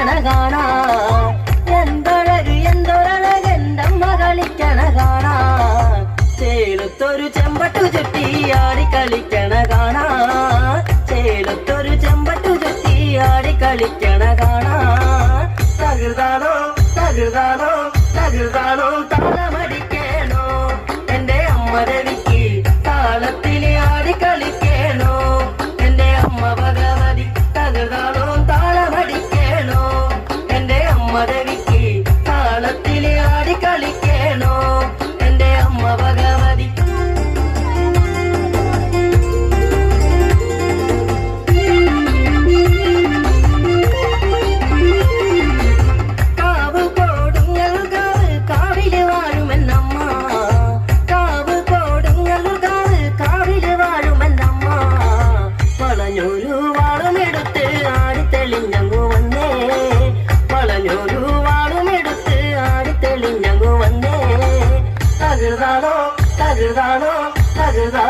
കാണാ എന്തൊഴക് എന്തൊരഴക് എന്റെ അമ്മ കളിക്കണ കാണാ ചേലത്തൊരു ചെമ്പട്ടു ചുറ്റി ആടി കളിക്കണ കാണാ ചേലത്തൊരു ചെമ്പട്ടു ചുറ്റി ആടി കളിക്കണ കാണാ തകൃതാണോ തകൃതാണോ തകൃതാണോ താളമടിക്കേണോ തെളിഞ്ഞങ്ങു വന്നേ തകൃതാണോ തകൃതാണോ തകൃതാണോ